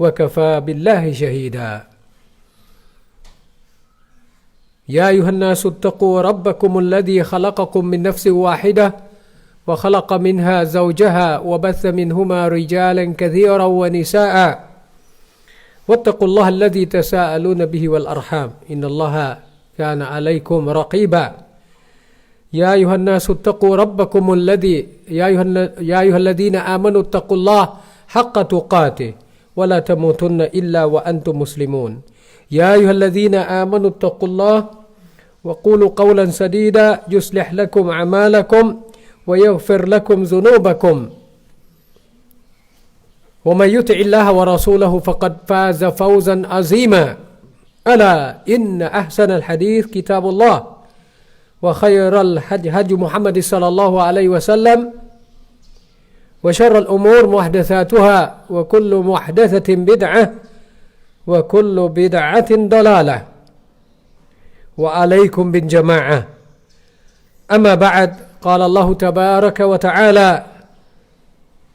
وكفى بالله شهيدا. يا أيها الناس اتقوا ربكم الذي خلقكم من نفس واحدة وخلق منها زوجها وبث منهما رجالا كثيرا ونساء. واتقوا الله الذي تساءلون به والأرحام. إن الله كان عليكم رقيبا. يا أيها الناس اتقوا ربكم الذي يا أيها الذين آمنوا اتقوا الله حق تقاته. ولا تموتن إلا وأنتم مسلمون. يا أيها الذين آمنوا اتقوا الله وقولوا قولا سديدا يصلح لكم أعمالكم ويغفر لكم ذنوبكم. ومن يطع الله ورسوله فقد فاز فوزا عظيما. ألا إن أحسن الحديث كتاب الله وخير الحج هدي محمد صلى الله عليه وسلم. وشر الأمور محدثاتها وكل محدثة بدعة وكل بدعة ضلالة. وعليكم بالجماعة. أما بعد قال الله تبارك وتعالى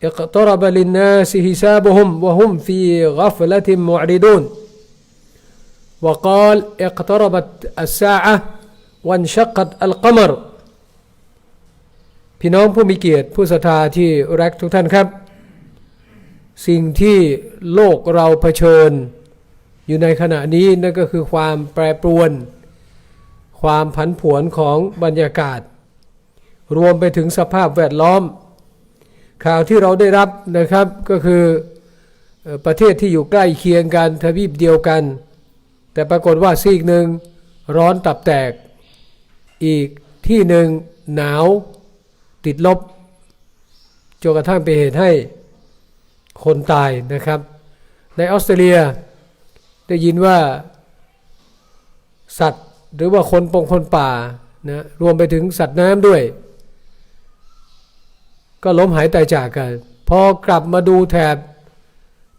اقترب للناس حسابهم وهم في غفلة معرضون. وقال اقتربت الساعة وانشقت القمر. พี่น้องผู้มีเกียรติผู้ศรัทธาที่รักทุกท่านครับ สิ่งที่โลกเราเผชิญ อยู่ในขณะนี้นั่นก็คือความแปรปรวน ความผันผวนของบรรยากาศ รวมไปถึงสภาพแวดล้อม ข่าวที่เราได้รับนะครับก็คือประเทศที่อยู่ใกล้เคียงกันทวีปเดียวกัน แต่ปรากฏว่าซีกหนึ่งร้อนตับแตก อีกที่หนึ่งหนาว ติดลบจนกระทั่งเป็นเหตุให้คนตายนะครับ ในออสเตรเลียได้ยินว่าสัตว์หรือว่าคนปงคนป่านะรวมไปถึงสัตว์น้ำด้วย ก็ล้มหายตายจากกัน พอกลับมาดูแถบ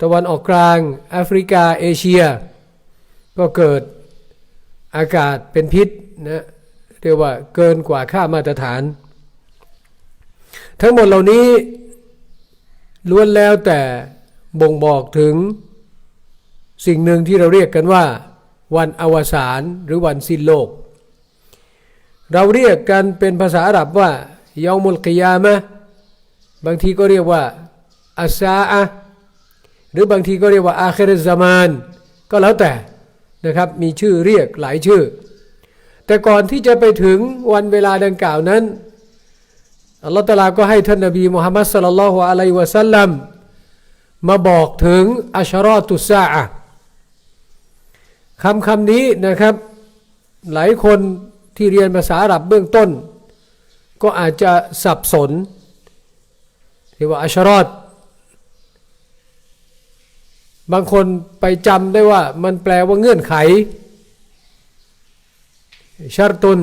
ตะวันออกกลางแอฟริกาเอเชีย ก็เกิดอากาศเป็นพิษนะเรียกว่าเกินกว่าค่ามาตรฐาน ทั้งหมดเหล่านี้ล้วนแล้วแต่บ่งบอกถึงสิ่งหนึ่งที่เราเรียกกันว่า วันอวสานหรือวันสิ้นโลก เราเรียกกันเป็นภาษาอาหรับว่ายามุลกิยามะบางทีก็เรียกว่าอาซาอะหรือบางทีก็เรียกว่าอาเครซามาน ก็แล้วแต่นะครับมีชื่อเรียกหลายชื่อ แต่ก่อนที่จะไปถึงวันเวลาดังกล่าวนั้น อัลลอฮฺตาลาก็ให้ท่านนบีมุฮัมมัดสัลลัลลอฮุอะลัยวะสัลลัมมาบอกถึงอัชรอตุซาอะคำคำนี้นะครับ หลายคนที่เรียนภาษาอาหรับเบื้องต้น ก็อาจจะสับสนที่ว่าอัชรอตบางคนไปจำได้ว่ามันแปลว่าเงื่อนไขชารตุน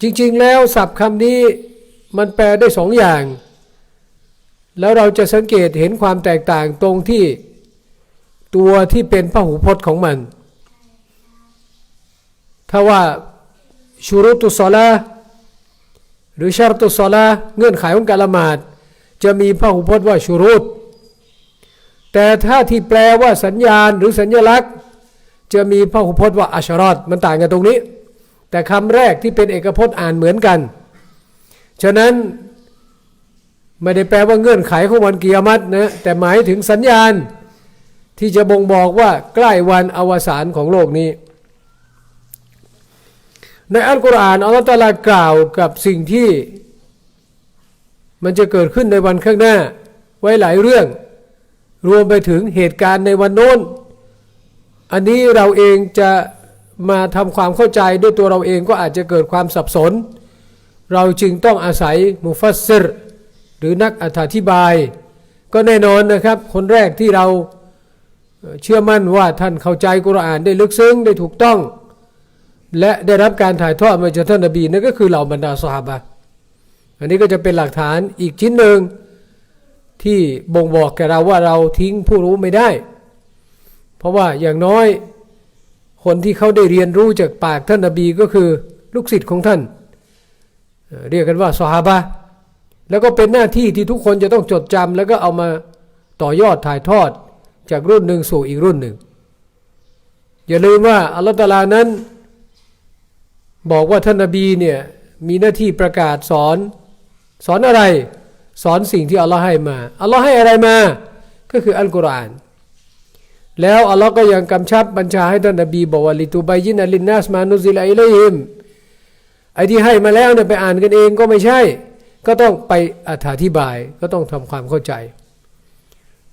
จริงๆแล้วศัพท์คำนี้มันแปลได้สองอย่าง แล้วเราจะสังเกตเห็นความแตกต่างตรงที่ตัวที่เป็นพหูพจน์ของมัน ถ้าว่าชูรุตุสอลาหรือชารตุสอลาเงื่อนไขของการละหมาด จะมีพหูพจน์ว่าชูรุตแต่ถ้าที่แปลว่าสัญญาณหรือสัญลักษณ์ จะมีพหูพจน์ว่าอัชรอดมันต่างกันตรงนี้ แต่คำแรกที่เป็นเอกพจน์อ่านเหมือนกัน ฉะนั้นไม่ได้แปลว่าเงื่อนไขของวันกิยามัตนะแต่หมายถึงสัญญาณที่จะบ่งบอกว่าใกล้วันอวสานของโลกนี้ ในอัลกุรอานอัลลอฮฺตาลากล่าวกับสิ่งที่ มันจะเกิดขึ้นในวันข้างหน้า ไว้หลายเรื่อง รวมไปถึงเหตุการณ์ในวันโน้น อันนี้เราเองจะ มาทำความเข้าใจด้วยตัวเราเองก็อาจจะเกิดความสับสน เราจึงต้องอาศัยมุฟัสซิรหรือนักอธิบาย ก็แน่นอนนะครับ คนแรกที่เราเชื่อมั่นว่าท่านเข้าใจกุรอานได้ลึกซึ้งได้ถูกต้อง และได้รับการถ่ายทอดมาจากท่านนบีนั่นก็คือเหล่าบรรดาสหาบะอันนี้ก็จะเป็นหลักฐานอีกชิ้นหนึ่งที่บ่งบอกแก่เราว่าเราทิ้งผู้รู้ไม่ได้ เพราะว่าอย่างน้อย คนที่เขาได้เรียนรู้จากปากท่านนบีก็คือลูกศิษย์ของท่าน เรียกกันว่าสหาบะแล้วก็เป็นหน้าที่ที่ทุกคนจะต้องจดจำแล้วก็เอามาต่อยอดถ่ายทอดจากรุ่นหนึ่งสู่อีกรุ่นหนึ่ง อย่าลืมว่าอัลลอฮฺตะอาลานั้น บอกว่าท่านนบีเนี่ยมีหน้าที่ประกาศสอนสอนอะไร สอนสิ่งที่อัลลอฮ์ให้มาอัลลอฮ์ให้อะไรมา ก็คืออัลกุรอาน แล้วอัลลอฮ์ก็ยังกำชับบัญชาให้ท่านนบีบอกว่าลิตูบายินอลินนัสมานุซิลอิเลฮิมไอ้ที่ให้มาแล้วเนี่ยไปอ่านกันเองก็ไม่ใช่ ก็ต้องไปอธิบายก็ต้องทำความเข้าใจ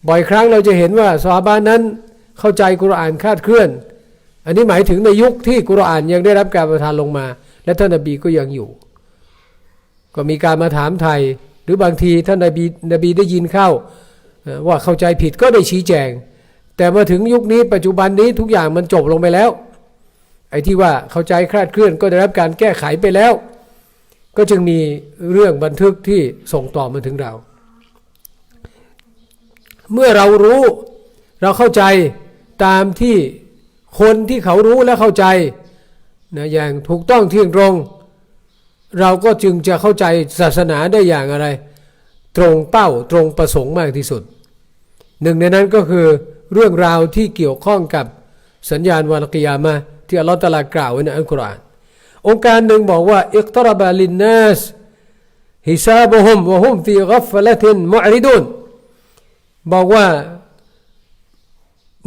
บ่อยครั้งเราจะเห็นว่าซอฮาบานนั้นเข้าใจกุรอานคลาดเคลื่อน อันนี้หมายถึงในยุคที่กุรอานยังได้รับการประทานลงมา และท่านนบีก็ยังอยู่ ก็มีการมาถามไทย หรือบางทีท่านนบีนบีได้ยินเข้าว่าเข้าใจผิดก็ได้ชี้แจง แต่มาถึงยุคนี้ปัจจุบันนี้ทุกอย่างมันจบลงไปแล้ว ไอ้ที่ว่าเข้าใจคลาดเคลื่อนก็ได้รับการแก้ไขไปแล้ว ก็จึงมีเรื่องบันทึกที่ส่งต่อมาถึงเรา เมื่อเรารู้เราเข้าใจตามที่คนที่เขารู้และเข้าใจนะอย่างถูกต้องเที่ยงตรง เราก็จึงจะเข้าใจศาสนาได้อย่างอะไร ตรงเป้าตรงประสงค์มากที่สุด หนึ่งในนั้นก็คือ เรื่องราวที่เกี่ยวข้องกับสัญญาณวันกิยามะที่อัลลอฮฺตะลากล่าวไว้ในอัลกุรอานองค์การหนึ่งบอกว่าอิกตรบะลินนัสฮิซาบุฮุมวะฮุมฟีกัฟละตินมุอริดุนบอกว่า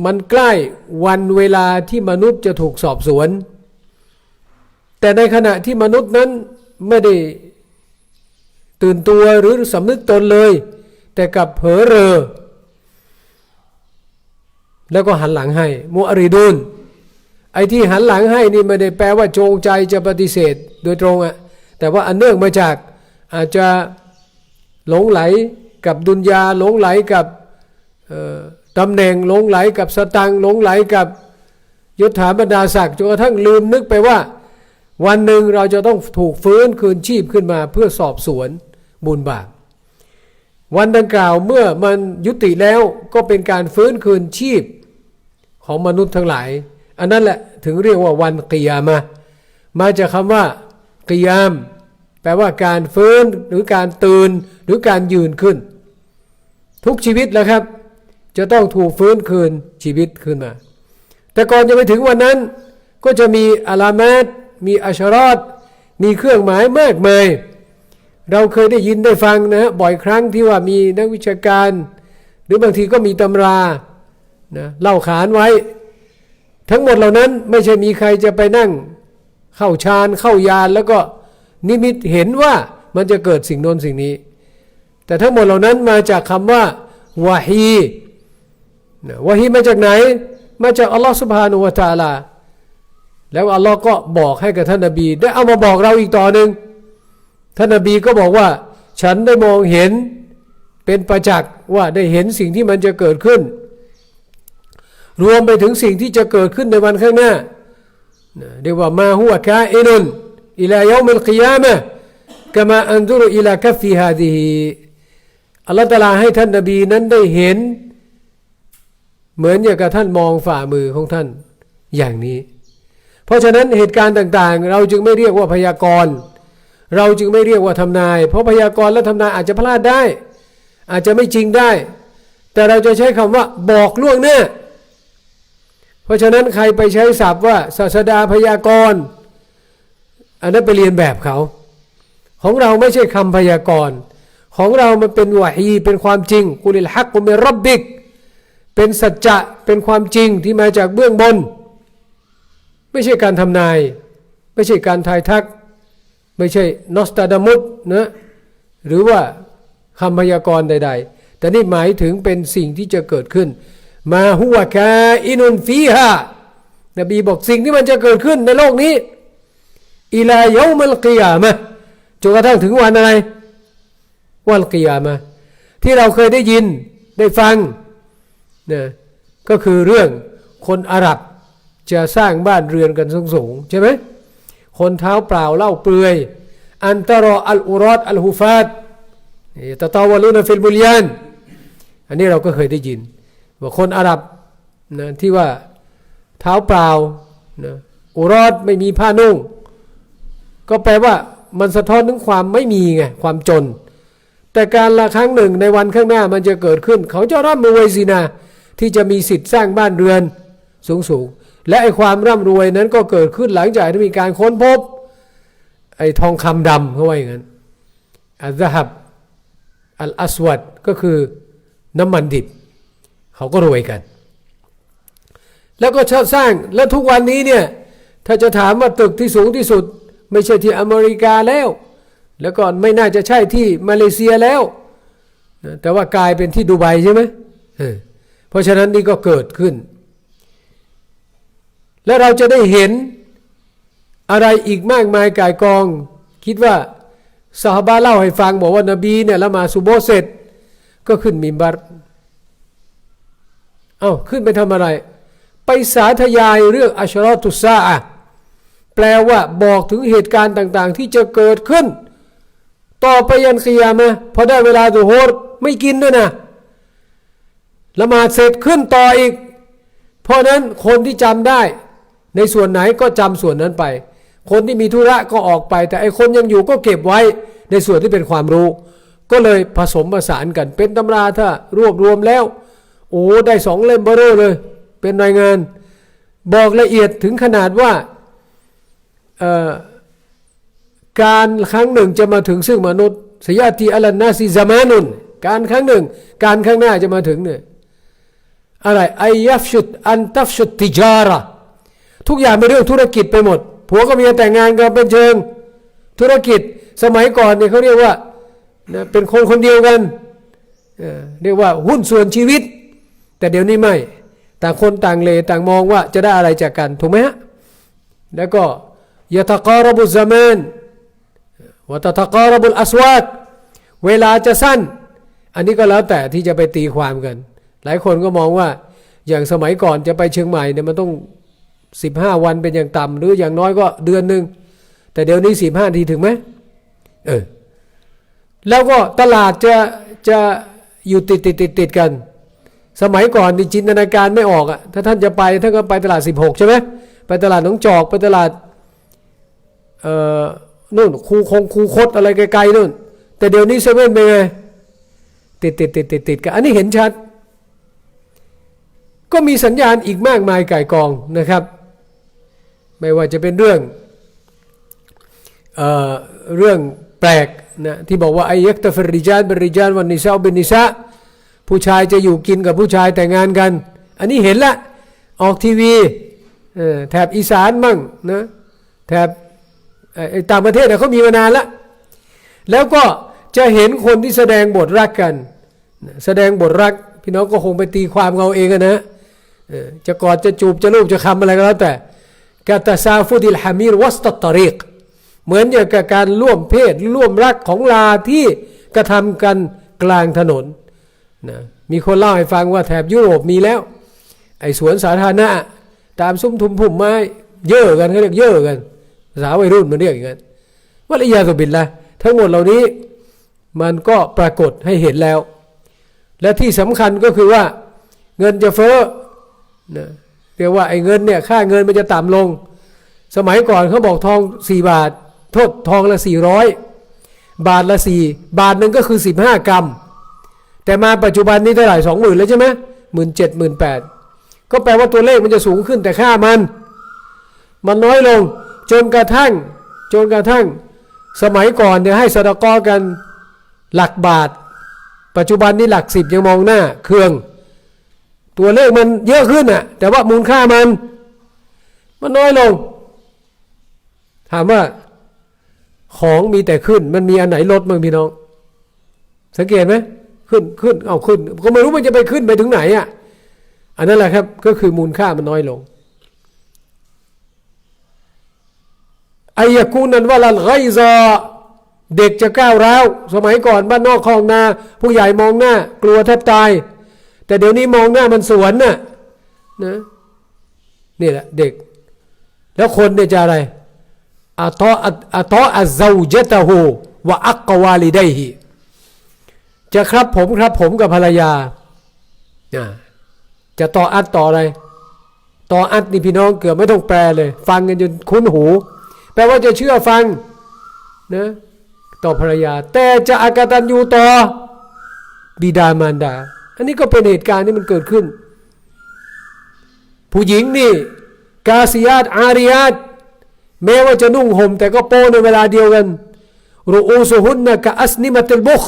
มันใกล้วันเวลาที่มนุษย์จะถูกสอบสวน แต่ในขณะที่มนุษย์นั้นไม่ได้ตื่นตัวหรือสำนึกตนเลย แต่กับเผลอเรอ แล้วก็หันหลังให้มุอริดุนไอ้ที่หันหลังให้นี่ไม่ได้แปลว่าจงใจจะปฏิเสธโดยตรงอะแต่ว่าอันเนื่องมาจากอาจจะหลงไหลกับดุนยาหลงไหลกับตำแหน่งหลงไหลกับสตังหลงไหลกับยศถาบรรดาศักดิ์จนกระทั่งลืมนึกไปว่า วันหนึ่งเราจะต้องถูกฟื้นคืนชีพขึ้นมาเพื่อสอบสวนบุญบาป วันดังกล่าวเมื่อมันยุติแล้วก็เป็นการฟื้นคืนชีพของมนุษย์ทั้งหลาย อันนั้นแหละถึงเรียกว่าวันกิยามะมาจากคำว่ากิยาม แปลว่าการฟื้นหรือการตื่นหรือการยืนขึ้น ทุกชีวิตแหละครับ จะต้องถูกฟื้นคืนชีวิตขึ้นมา แต่ก่อนจะไปถึงวันนั้น ก็จะมีอาลามาตมีอัชรอดมีเครื่องหมายมากมาย เราเคยได้ยินได้ฟังนะฮะบ่อยครั้งที่ว่ามีนักวิชาการ หรือบางทีก็มีตำรานะเล่าขานไว้ ทั้งหมดเหล่านั้นไม่ใช่มีใครจะไปนั่ง เข้าฌานเข้ายานแล้วก็นิมิตเห็นว่ามันจะเกิดสิ่งโน้นสิ่งนี้ แต่ทั้งหมดเหล่านั้นมาจากคำว่าวาฮีนะวาฮีมาจากไหน มาจากอัลลอฮฺสุบฮานุวะตาลา แล้วอัลลอฮ์ก็บอกให้กับท่านนบี ได้เอามาบอกเราอีกต่อหนึ่ง ท่านนบีก็บอกว่า ฉันได้มองเห็นเป็นประจักษ์ว่าได้เห็นสิ่งที่มันจะเกิดขึ้น รวมไปถึงสิ่งที่จะเกิดขึ้นในวันข้างหน้าเรียกว่ามาหัวกาอินุนอิลายอมิลกิยามะกามาอันดุรอิลาคัฟีฮาดีฮีอัลลอฮฺตาลาให้ท่านนบีนั้นได้เห็น เหมือนอย่างกับท่านมองฝ่ามือของท่านอย่างนี้ เพราะฉะนั้นเหตุการณ์ต่างๆ เราจึงไม่เรียกว่าพยากรณ์ เราจึงไม่เรียกว่าทำนาย เพราะพยากรณ์และทำนายอาจจะพลาดได้ อาจจะไม่จริงได้ แต่เราจะใช้คำว่าบอกล่วงหน้า เพราะฉะนั้นใครไปใช้ศัพท์ว่าศาสดาพยากรณ์ อันนั้นไปเรียนแบบเขา ของเราไม่ใช่คำพยากรณ์ของเรามันเป็นวะฮีเป็นความจริงกุลิลฮักกุมิรับบิก เป็นสัจจะเป็นความจริงที่มาจากเบื้องบน ไม่ใช่การทำนาย ไม่ใช่การทายทัก ไม่ใช่นอสตาดามุสนะหรือว่าคำพยากรณ์ใด ๆ แต่นี่หมายถึงเป็นสิ่งที่จะเกิดขึ้น มาหัวกาอินุนฟีฮานบีบอกสิ่งที่มันจะเกิดขึ้นในโลกนี้อิลายอมัลกิยามะจนกระทั่งถึงวันอะไร วันกิยามะที่เราเคยได้ยินได้ฟังนะก็คือเรื่องคนอาหรับจะสร้างบ้านเรือนกันสูงๆใช่ไหม คนเท้าเปล่าเล่าเปลือย อันตรออัลอุรอดอัลฮุฟาดตะตาวลุนฟิลบุลยานอันนี้เราก็เคยได้ยินว่าคนอาหรับนะที่ว่าเท้าเปล่านะอุรอดไม่มีผ้านุ่ง ก็แปลว่ามันสะท้อนถึงความไม่มีไงความจน แต่การละครั้งหนึ่งในวันข้างหน้ามันจะเกิดขึ้น เขาจะร่ำรวยสินะที่จะมีสิทธิ์สร้างบ้านเรือนสูงสูง และไอความร่ำรวยนั้นก็เกิดขึ้นหลังจากที่มีการค้นพบ ไอทองคำดำเขาว่าอย่างนั้นอัลซฮับอัลอัสวัดก็คือน้ำมันดิบ เขาก็รวยกัน แล้วก็สร้างและทุกวันนี้เนี่ย ถ้าจะถามว่าตึกที่สูงที่สุด ไม่ใช่ที่อเมริกาแล้ว แล้วก็ไม่น่าจะใช่ที่มาเลเซียแล้วแต่ว่ากลายเป็นที่ดูไบใช่ไหมเพราะฉะนั้นนี่ก็เกิดขึ้น และเราจะได้เห็นอะไรอีกมากมายกายกอง คิดว่าสาฮาบะเล่าให้ฟังบอกว่านบีเนี่ยละมาดซุโบเสร็จ ก็ขึ้นมิมบัรเอ้าขึ้นไปทำอะไร ไปสาธยายเรื่องอัชรอตุซาอะแปลว่าบอกถึงเหตุการณ์ต่าง ๆ ที่จะเกิดขึ้น ต่อไปยันกิยามะพอได้เวลาตุโฮรไม่กินด้วยนะละมาเสร็จขึ้นต่ออีก เพราะนั้นคนที่จำได้ ในส่วนไหนก็จำส่วนนั้นไป คนที่มีธุระก็ออกไป แต่ไอ้คนยังอยู่ก็เก็บไว้ในส่วนที่เป็นความรู้ ก็เลยผสมผสานกันเป็นตำราถ้ารวบรวมแล้ว โอ้ได้สองเล่มเบอร์เรอเลย เป็นรายงาน บอกละเอียดถึงขนาดว่าการครั้งหนึ่งจะมาถึงซึ่งมนุษย์สยาตีอัลนาซิซามานุนการครั้งหนึ่ง การข้างหน้าจะมาถึงเนี่ยอะไรไอยัฟชุดอันตัฟชุดติจาระ ทุกอย่างเป็นเรื่องธุรกิจไปหมด ผัวก็เมียแต่งงานกันเป็นเชิง ธุรกิจสมัยก่อนเนี่ยเขาเรียกว่าเป็นคนคนเดียวกันเรียกว่าหุ้นส่วนชีวิต แต่เดี๋ยวนี้ไม่ ต่างคนต่างเลต่างมองว่าจะได้อะไรจากกันถูกไหมฮะแล้วก็ยะตะกอรบุซามานวะตะตะกอรบุลอัสวาดเวลาจะสั้น อันนี้ก็แล้วแต่ที่จะไปตีความกัน หลายคนก็มองว่าอย่างสมัยก่อนจะไปเชียงใหม่เนี่ยมันต้อง 15 วันเป็นอย่างต่ำหรืออย่างน้อยก็เดือนหนึ่งแต่เดี๋ยวนี้ 15ทีถึงไหมเออแล้วก็ตลาดจะจะอยู่ติดติดติดติดกัน สมัยก่อนนี่จินตนาการไม่ออกอะถ้าท่านจะไปท่านก็ไปตลาด 16 ใช่ไหมไปตลาดหนองจอกไปตลาดเอ่อนู่นคูคงคูคดอะไรไกลๆนู่น แต่เดี๋ยวนี้เซเว่นเป็นไงติดติดติดติดติดกันอันนี้เห็นชัด ก็มีสัญญาณอีกมากมายไก่กองนะครับ ไม่ว่าจะเป็นเรื่องเอ่อเรื่องแปลกนะที่บอกว่าไอยักตฟริจานบริจานวันนิซาเป็นนิซาผู้ชายจะอยู่กินกับผู้ชายแต่งงานกัน อันนี้เห็นละ ออกทีวีแถบอีสานมั่งนะแถบต่างประเทศเนี่ยเขามีมานานละแล้วก็จะเห็นคนที่แสดงบทรักกัน แสดงบทรัก พี่น้องก็คงไปตีความเอาเองนะจะกอดจะจูบจะลูบจะคำอะไรก็แล้วแต่ กาตาซาฟุดิลฮามีรวัสตตริกเหมือนอย่างกับการร่วมเพศร่วมรักของลาที่กระทำกันกลางถนนนะมีคนเล่าให้ฟังว่าแถบยุโรปมีแล้ว ไอ้สวนสาธารณะ ตามซุ้มทุมพุ่มไม้เย่อกันเขาเรียกเย่อกันภาษาวัยรุ่นมันเรียกอย่างนั้นว่าละยาสุบินละทั้งหมดเหล่านี้มันก็ปรากฏให้เห็นแล้ว และที่สำคัญก็คือว่าเงินจะเฟ้อนะ เรียกว่าไอ้เงินเนี่ยค่าเงินมันจะต่ำลง สมัยก่อนเขาบอกทองสี่บาท โทษทองละสี่ร้อยบาทละสี่บาทหนึ่งก็คือสิบห้ากรัม แต่มาปัจจุบันนี้เท่าไหร่สองหมื่นแล้วใช่ไหมหมื่นเจ็ดหมื่นแปดก็แปลว่าตัวเลขมันจะสูงขึ้นแต่ค่ามัน มันน้อยลงจนกระทั่งจนกระทั่ง สมัยก่อนเนี่ยให้สตกอกันหลักบาท ปัจจุบันนี้หลักสิบยังมองหน้าเครื่อง ตัวเลขมันเยอะขึ้นอะ แต่ว่ามูลค่ามัน มันน้อยลง ถามว่าของมีแต่ขึ้น มันมีอันไหนลดบ้งพี่น้อง สังเกตไหมขึ้นขึ้นเอาขึ้น ก็ไม่รู้มันจะไปขึ้นไปถึงไหนอะ อันนั้นแหละครับ ก็คือมูลค่ามันน้อยลงอายกูนันว่าลันไกซอเด็กจะก้าวร้าว สมัยก่อนบ้านนอกคลองนา ผู้ใหญ่มองหน้า กลัวแทบตาย แต่เดี๋ยวนี้มองหน้ามันสวนน่ะนะนี่แหละเด็ก แล้วคนเนี่ยจะอะไรอัตออัตออัซาวจตะฮูวะอักกวาลิไดฮิจะครับผมครับผมกับภรรยาอ่าจะต่ออัดต่ออะไร ต่ออัดนี่พี่น้องเกือบไม่ต้องแปลเลย ฟังกันจนคุ้นหู แปลว่าจะเชื่อฟังนะต่อภรรยา แต่จะอากตันยูต่อบิดามารดา อันนี้ก็เป็นเหตุการณ์ที่มันเกิดขึ้น ผู้หญิงนี่ กาซิยาตอาริยาตแม้ว่าจะนุ่งห่ม แต่ก็โป้ในเวลาเดียวกันรูอูสุฮุนนะกะอัสนิมัตลบุค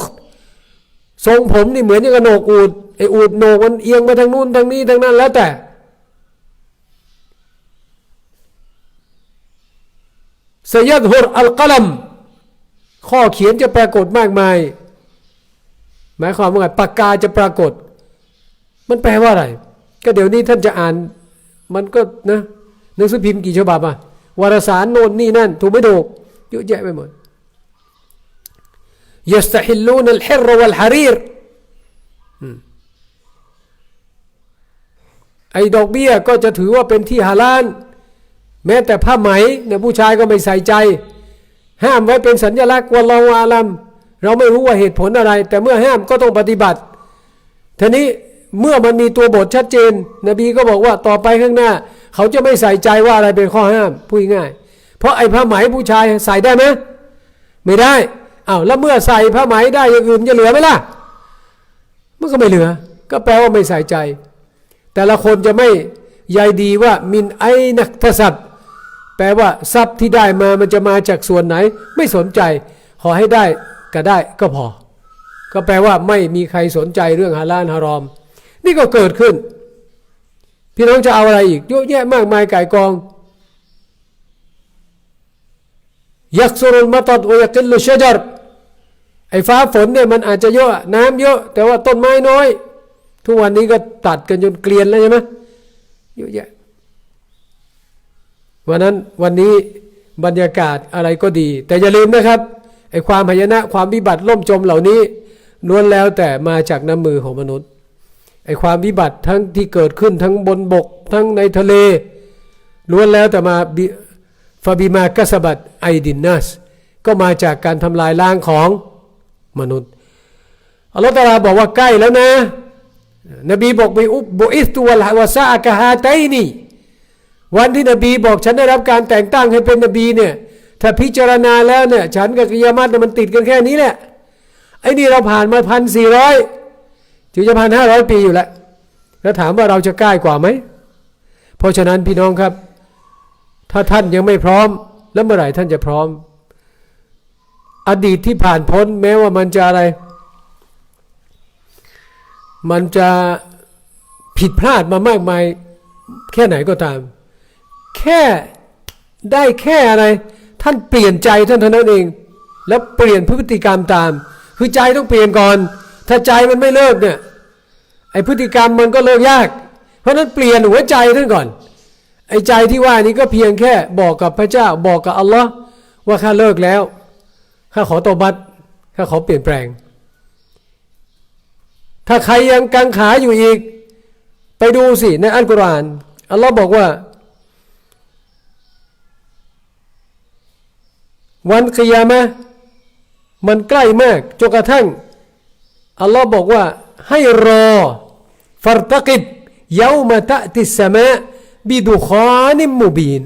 ทรงผมนี่เหมือนอย่างกับโหนกอูดไออูดโหนกมันเอียงมาทางนู้นทางนี้ทางนั้นแล้วแต่สยัดฮุรอัลกลัมข้อเขียนจะปรากฏมากมาย หมายความว่าไงปากกาจะปรากฏ มันแปลว่าอะไร ก็เดี๋ยวนี้ท่านจะอ่าน มันก็นะหนังสือพิมพ์กี่ฉบับอะวารสารโน่นนี่นั่น ถูกไม่ถูกเยอะแยะไปหมดยสฮิลูนัลฮิรวัลฮารีรไอ้ดอกเบี้ยก็จะถือว่าเป็นที่ฮาลาน แม้แต่ผ้าไหมเนี่ยผู้ชายก็ไม่ใส่ใจ ห้ามไว้เป็นสัญลักษณ์วัลลอฮอาลัม เราไม่รู้ว่าเหตุผลอะไร แต่เมื่อห้ามก็ต้องปฏิบัติทีนี้เมื่อมันมีตัวบทชัดเจน นบีก็บอกว่าต่อไปข้างหน้า เขาจะไม่ใส่ใจว่าอะไรเป็นข้อห้ามพูดง่าย เพราะไอ้ผ้าไหมผู้ชายใส่ได้ไหมไม่ได้อ้าวแล้วเมื่อใส่ผ้าไหมได้อย่างอื่นจะเหลือไหมล่ะมันก็ไม่เหลือ ก็แปลว่าไม่ใส่ใจ แต่ละคนจะไม่ใยดีว่ามินไอนักทศัพท์แปลว่าทรัพย์ที่ได้มามันจะมาจากส่วนไหน ไม่สนใจ ขอให้ได้ ก็ได้ก็พอ ก็แปลว่าไม่มีใครสนใจเรื่องฮาลาลฮารอม นี่ก็เกิดขึ้น พี่น้องจะเอาอะไรอีกเยอะแยะมากมายไก่กองยักษุรุลมาตดวยักิลลุชจรไอ้ฟ้าฝนเนี่ยมันอาจจะเยอะน้ำเยอะ แต่ว่าต้นไม้น้อย ทุกวันนี้ก็ตัดกันจนเกลียนแล้วใช่ไหมเยอะแยะวันนั้นวันนี้บรรยากาศอะไรก็ดี แต่อย่าลืมนะครับ ไอ้ความพยนะความวิบัติล่มจมเหล่านี้ล้วนแล้วแต่มาจากน้ำมือของมนุษย์ไอ้ความวิบัติทั้งที่เกิดขึ้นทั้งบนบก ทั้งในทะเลล้วนแล้วแต่มาฟาบิมากสบัดไอดินนัสก็มาจากการทำลายล้างของมนุษย์อัลลอฮฺตาลาบอกว่าใกล้แล้วนะ นบีบอกไปอุบบุอิสตุวละวะซาอะกะฮาไตนี่วันที่นบีบอกฉันได้รับการแต่งตั้งให้เป็นนบีเนี่ย ถ้าพิจารณาแล้วเนี่ย ฉันกับกิยามัตมันติดกันแค่นี้แหละไอ้นี่เราผ่านมาพันสี่ร้อยถึงจะพันห้าร้อยปีอยู่แล้วแล้วถามว่าเราจะใกล้กว่าไหม เพราะฉะนั้นพี่น้องครับ ถ้าท่านยังไม่พร้อม แล้วเมื่อไหร่ท่านจะพร้อม อดีตที่ผ่านพ้นแม้ว่ามันจะอะไร มันจะผิดพลาดมามากมาย แค่ไหนก็ตาม แค่ได้แค่อะไร ท่านเปลี่ยนใจท่านเท่านั้นเอง แล้วเปลี่ยนพฤติกรรมตาม คือใจต้องเปลี่ยนก่อน ถ้าใจมันไม่เลิกเนี่ยไอพฤติกรรมมันก็เลิกยาก เพราะนั้นเปลี่ยนหัวใจท่านก่อน ไอใจที่ว่านี้ก็เพียงแค่บอกกับพระเจ้าบอกกับอัลลอฮ์ว่าข้าเลิกแล้วข้าขอตบัตข้าขอเปลี่ยนแปลง ถ้าใครยังกังขาอยู่อีก ไปดูสิในอัลกุรอานอัลลอฮ์บอกว่า วันกิยามะมันใกล้มากจนกระทั่ง อัลลอฮ์บอกว่าให้รอฟัรตกิดเยามาตะติสมะบิดุคอนิมมูบีน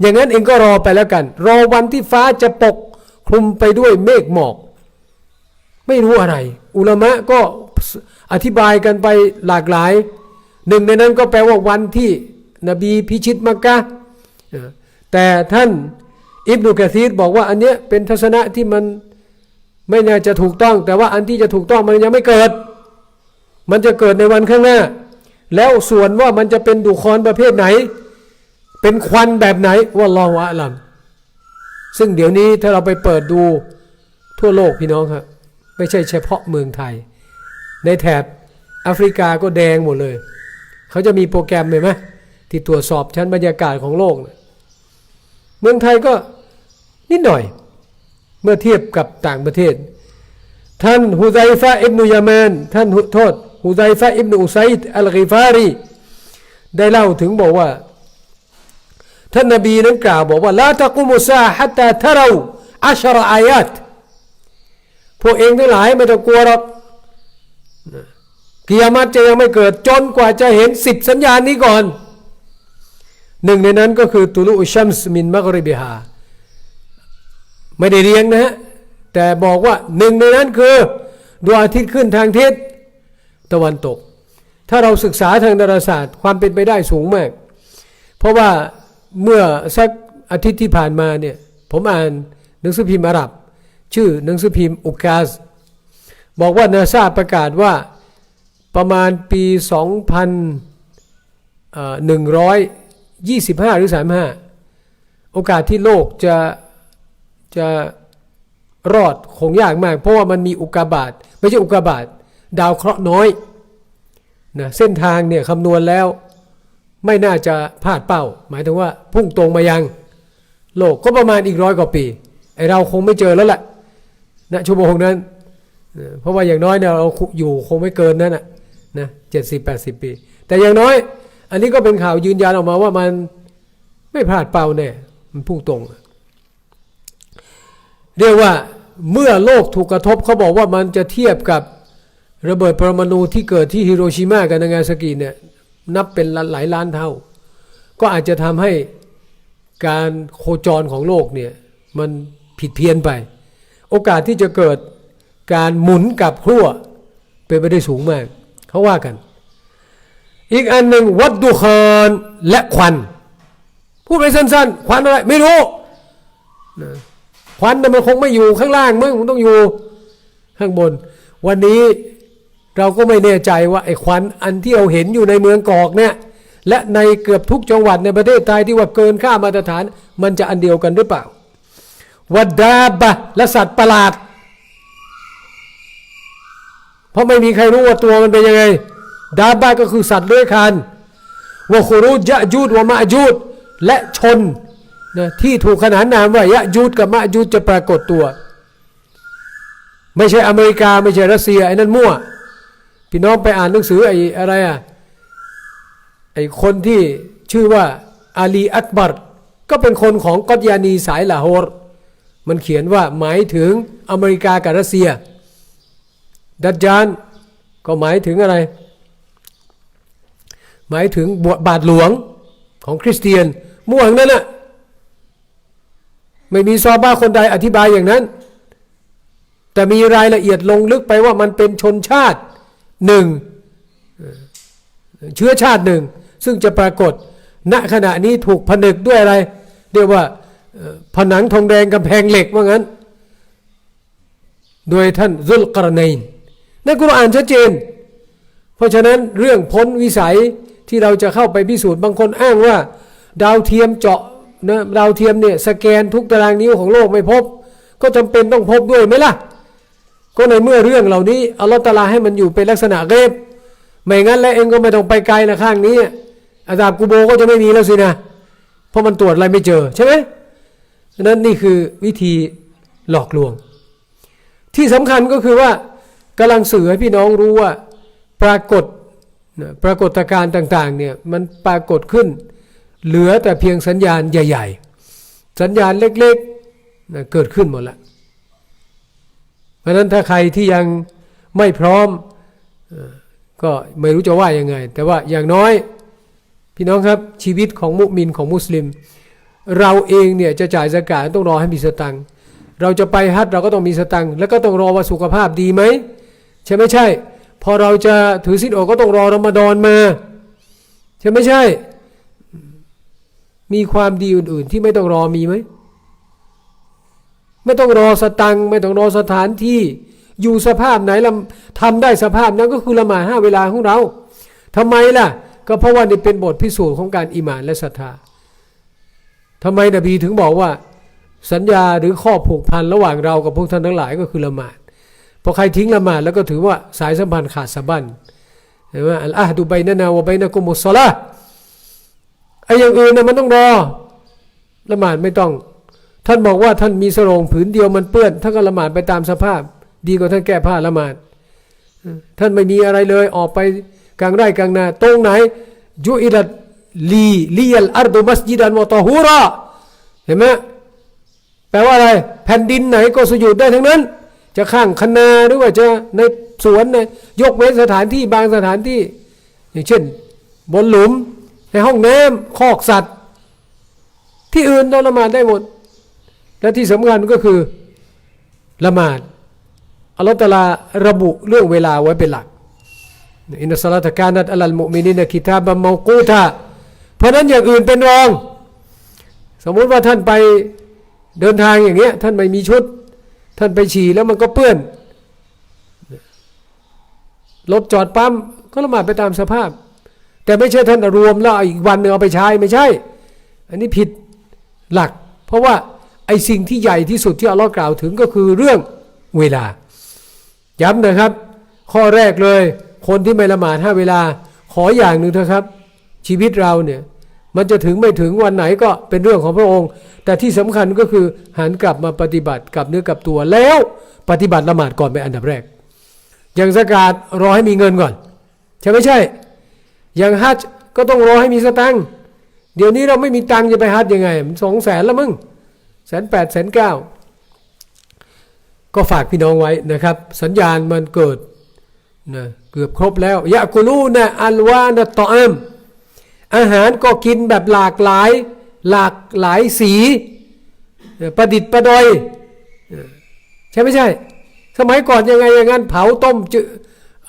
อย่างนั้นเองก็รอไปแล้วกัน รอวันที่ฟ้าจะปกคลุมไปด้วยเมฆหมอก ไม่รู้อะไร อุลามะก็อธิบายกันไปหลากหลาย หนึ่งในนั้นก็แปลว่าวันที่นบีพิชิตมักกะแต่ท่าน อิบนุกะซีรบอกว่าอันเนี้ยเป็นทัศนะที่มันไม่น่าจะถูกต้อง แต่ว่าอันที่จะถูกต้องมันยังไม่เกิด มันจะเกิดในวันข้างหน้า แล้วส่วนว่ามันจะเป็นดุคอนประเภทไหน เป็นควันแบบไหนว่าลองวะลัมซึ่งเดี๋ยวนี้ถ้าเราไปเปิดดูทั่วโลกพี่น้องครับไม่ใช่เฉพาะเมืองไทย ในแถบแอฟริกาก็แดงหมดเลย เขาจะมีโปรแกรมเห็นไหมที่ตรวจสอบชั้นบรรยากาศของโลก เมืองไทยก็นิดหน่อย เมื่อเทียบกับต่างประเทศ ท่านฮุไซฟะอิบนุยามานท่านโทษฮุไซฟะอิบนุอุไซด์อัลกิฟารีได้เล่าถึงบอกว่า ท่านนบีนั้นกล่าวบอกว่าลาตะกุมุซาฮัตตาทะเราอัชรอายาตพวกเองทั้งหลายไม่ต้องกลัวหรอกกิยามัตจะยังไม่เกิดจนกว่าจะเห็นสิบสัญญาณนี้ก่อน หนึ่งในนั้นก็คือตุลุอุชัมสมินมักริบิฮาไม่ได้เรียงนะฮะแต่บอกว่าหนึ่งในนั้นคือดวงอาทิตย์ขึ้นทางทิศตะวันตก ถ้าเราศึกษาทางดาราศาสตร์ความเป็นไปได้สูงมาก เพราะว่าเมื่อสักอาทิตย์ที่ผ่านมาเนี่ยผมอ่านหนังสือพิมพ์อาหรับ ชื่อหนังสือพิมพ์อุกาสบอกว่านาซาประกาศว่าประมาณปี 25 หรือ 35 โอกาสที่โลกจะจะรอดคงยากมาก เพราะว่ามันมีอุกกาบาตไม่ใช่อุกกาบาตดาวเคราะห์น้อยนะเส้นทางเนี่ยคำนวณแล้วไม่น่าจะพลาดเป้า หมายถึงว่าพุ่งตรงมายัง โลกก็ประมาณอีกร้อยกว่าปีไอเราคงไม่เจอแล้วแหละณชั่วโมงนั้นนะเพราะว่าอย่างน้อยเนี่ยเราอยู่คงไม่เกินนั้นนะนะเจ็ดสิบแปดสิบปี แต่อย่างน้อย อันนี้ก็เป็นข่าวยืนยันออกมาว่ามันไม่พลาดเป้าแน่มันพุ่งตรง เรียกว่าเมื่อโลกถูกกระทบเขาบอกว่ามันจะเทียบกับระเบิดปรมาณูที่เกิดที่ฮิโรชิมากับนางาซากิเนี่ยนับเป็นหลายล้านเท่า ก็อาจจะทำให้การโคจรของโลกเนี่ยมันผิดเพี้ยนไป โอกาสที่จะเกิดการหมุนกลับขั้วเป็นไปได้สูงมาก เขาว่ากัน อีกอันหนึ่งวัดดุคอนและควัน พูดไปสั้นๆ ควันอะไร ไม่รู้นะควันน่ะมันคงไม่อยู่ข้างล่างมึงมันต้องอยู่ข้างบน วันนี้เราก็ไม่แน่ใจว่าไอ้ควันอันที่เราเห็นอยู่ในเมืองกอกเนี่ยและในเกือบทุกจังหวัดในประเทศไทยที่ว่าเกินค่ามาตรฐาน มันจะอันเดียวกันหรือเปล่าวัดดาบะและสัตว์ประหลาด เพราะไม่มีใครรู้ว่าตัวมันเป็นยังไง ดาบะก็คือสัตว์เลื้อยคลานวะคุรุยะยูดวะมะยูดและชนนะที่ถูกขนานนามว่ายะยูดกับมะยูดจะปรากฏตัว ไม่ใช่อเมริกาไม่ใช่รัสเซียไอ้นั่นมั่ว พี่น้องไปอ่านหนังสือไอ้อะไรอะไอ้คนที่ชื่อว่าอาลีอักบัรก็เป็นคนของกอตยานีสายลาโฮรมันเขียนว่าหมายถึงอเมริกากับรัสเซีย ดัจจานก็หมายถึงอะไร หมายถึงบวบาทหลวงของคริสเตียนมั่วอย่างนั้นน่ะไม่มีซอบ้าคนใดอธิบายอย่างนั้น แต่มีรายละเอียดลงลึกไปว่ามันเป็นชนชาติหนึ่งเชื้อชาติหนึ่ง ซึ่งจะปรากฏณขณะนี้ถูกผนึกด้วยอะไร เรียกว่าผนังทองแดงกำแพงเหล็กว่างั้น โดยท่านซุลกรนัยน์ในกุรอานชัดเจน เพราะฉะนั้นเรื่องพ้นวิสัย ที่เราจะเข้าไปพิสูจน์บางคนอ้างว่า ดาวเทียมเจาะนะดาวเทียมเนี่ยสแกนทุกตารางนิ้วของโลกไม่พบ ก็จำเป็นต้องพบด้วยไหมล่ะ ก็ในเมื่อเรื่องเหล่านี้อัลลอฮฺตะลาให้มันอยู่เป็นลักษณะเกบไม่งั้นแล้วเองก็ไม่ต้องไปไกลนะข้างนี้อาซาบกูโบก็จะไม่มีแล้วสินะ เพราะมันตรวจอะไรไม่เจอใช่ไหมนั้นนี่คือวิธีหลอกลวง ที่สำคัญก็คือว่ากำลังสื่อให้พี่น้องรู้ว่า ปรากฏ ปรากฏการณ์ต่างๆเนี่ยมันปรากฏขึ้น เหลือแต่เพียงสัญญาณใหญ่ ๆ สัญญาณเล็กๆนะเกิดขึ้นหมดละเพราะนั้นถ้าใครที่ยังไม่พร้อมก็ไม่รู้จะว่ายังไง แต่ว่าอย่างน้อยพี่น้องครับชีวิตของมุมินของมุสลิม เราเองเนี่ยจะจ่ายสกาดต้องรอให้มีสตังเราจะไปฮัจญ์เราก็ต้องมีสตังแล้วก็ต้องรอว่าสุขภาพดีไหมใช่ไม่ใช่ พอเราจะถือศีลอดก็ต้องรอรอมฎอนมาใช่ไม่ใช่ มีความดีอื่น ๆ ที่ไม่ต้องรอมีไหมไม่ต้องรอสตังค์ไม่ต้องรอสถานที่ อยู่สภาพไหนลำทำได้สภาพนั้นก็คือละหมาดห้าเวลาของเราทำไมล่ะ ก็เพราะว่านี่เป็นบทพิสูจน์ของการอิมานและศรัทธาทำไมนบีถึงบอกว่า สัญญาหรือข้อผูกพันระหว่างเรากับพวกท่านทั้งหลายก็คือละหมาด พอใครทิ้งละหมาดแล้วก็ถือว่าสายสัมพันธ์ขาดสะบั้นเห็นไหมอัลอาฮดุบัยนะนาวะบัยนะกุมุสซอละห์ไอ้อย่างอื่นนะมันต้องรอละหมาดไม่ต้อง ท่านบอกว่าท่านมีสรงผืนเดียวมันเปื้อนท่านก็ละหมาดไปตามสภาพ ดีกว่าท่านแก้ผ้าละหมาด ท่านไม่มีอะไรเลยออกไปกลางไร่กลางนาตรงไหนยุอิดัดลีลียลอัรดุมัสยิดันวะตอฮูราเห็นไหมแปลว่าอะไร แผ่นดินไหนก็สุญูดได้ทั้งนั้น จะข้างคะนาหรือว่าจะในสวนในยกเว้นสถานที่บางสถานที่ อย่างเช่น บนหลุมในห้องน้ำคอกสัตว์ ที่อื่นเราละหมาดได้หมด และที่สำคัญก็คือละหมาดอัลลอฮฺตาลาระบุเรื่องเวลาไว้เป็นหลักอินนัสลาตการนัตอัลลมุมินินกิตาบัมมอกูตาเพราะนั้นอย่างอื่นเป็นรอง สมมุติว่าท่านไปเดินทางอย่างเงี้ยท่านไม่มีชุด ท่านไปฉี่แล้วมันก็เปื้อนรถจอดปั๊มก็ละหมาดไปตามสภาพ แต่ไม่ใช่ท่านรวมแล้วอาอีกวันหนึ่งเอาไปใช้ไม่ใช่ อันนี้ผิดหลัก เพราะว่าไอ้สิ่งที่ใหญ่ที่สุดที่อัลลอฮ์กล่าวถึงก็คือเรื่องเวลา ย้ำนะครับ ข้อแรกเลย คนที่ไม่ละหมาดห้าเวลา ขออย่างหนึ่งเถอะครับ ชีวิตเราเนี่ย มันจะถึงไม่ถึงวันไหนก็เป็นเรื่องของพระองค์ แต่ที่สำคัญก็คือหันกลับมาปฏิบัติกับเนื้อกับตัวแล้วปฏิบัติละหมาดก่อนเป็นอันดับแรก อย่างสกาดรอให้มีเงินก่อน ใช่ไม่ใช่ อย่างฮัจก็ต้องรอให้มีสตังค์เดี๋ยวนี้เราไม่มีตังค์จะไปฮัจยังไงสองแสนละมึงแสนแปดแสนเก้าก็ฝากพี่น้องไว้นะครับ สัญญาณมันเกิดนะเกือบครบแล้วยะกุลูนะอัลวานะตออัม อาหารก็กินแบบหลากหลายหลากหลายสี ประดิษฐ์ประดอย ใช่ไม่ใช่ สมัยก่อนยังไงอย่างนั้นเผาต้มจื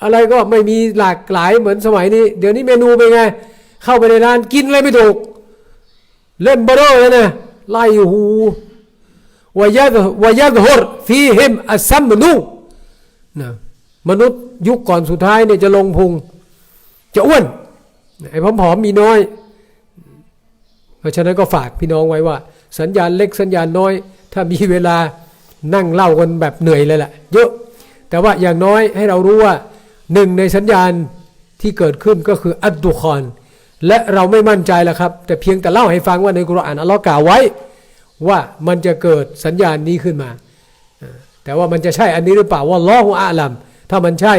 อะไรก็ไม่มีหลากหลายเหมือนสมัยนี้ เดี๋ยวนี้เมนูเป็นไง เข้าไปในร้านกินอะไรไม่ถูก เล่นบโรเลยนะไล่หูวายาดวายาดฮรฟีเฮมอัสซัมมนูนะมนุษย์ยุคก่อนสุดท้ายเนี่ยจะลงพุง จะอ้วน ไอ้ผอมๆมีน้อย เพราะฉะนั้นก็ฝากพี่น้องไว้ว่า สัญญาณเล็กสัญญาณน้อย ถ้ามีเวลานั่งเล่ากันแบบเหนื่อยเลยแหละเยอะแต่ว่าอย่างน้อยให้เรารู้ว่าหนึ่งในสัญญาณที่เกิดขึ้นก็คืออัดดุคอนและเราไม่มั่นใจแล้วครับ แต่เพียงแต่เล่าให้ฟังว่าในกุรอานอัลลอฮ์กล่าวไว้ ว่ามันจะเกิดสัญญาณนี้ขึ้นมา แต่ว่ามันจะใช่อันนี้หรือเปล่าว่าล้อฮุอาลัมถ้ามันใช่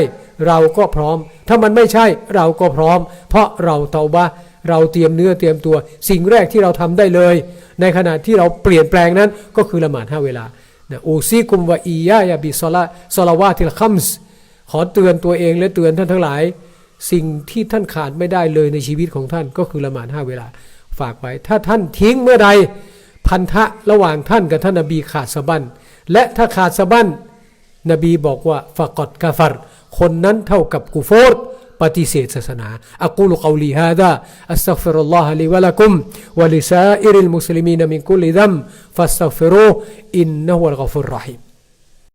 เราก็พร้อม ถ้ามันไม่ใช่เราก็พร้อม เพราะเราเตาบะเราเตรียมเนื้อเตรียมตัว สิ่งแรกที่เราทำได้เลย ในขณะที่เราเปลี่ยนแปลงนั้นก็คือละหมาดห้าเวลาอูซีกุมวะอียะยาบิซอลาซอลาวาติลคัมส์ขอเตือนตัวเองและเตือนท่านทั้งหลาย สิ่งที่ท่านขาดไม่ได้เลยในชีวิตของท่านก็คือละหมาดห้าเวลาฝากไว้ ถ้าท่านทิ้งเมื่อใดพันธะระหว่างท่านกับท่านนบีขาดสะบั้นและถ้าขาดสะบั้นนบีบอกว่าฟะกอดกาฟัร คนนั้นเท่ากับกูโฟรปฏิเสธศาสนาอักูลกอลีฮาดาอัสตัฆฟิรุลลอฮะลิวะลักุมวะลิซาอิริลมุสลิมีนมินกุลิดัมฟัสตัฆฟิรูอินนะฮุวัลกอฟุรรอฮีม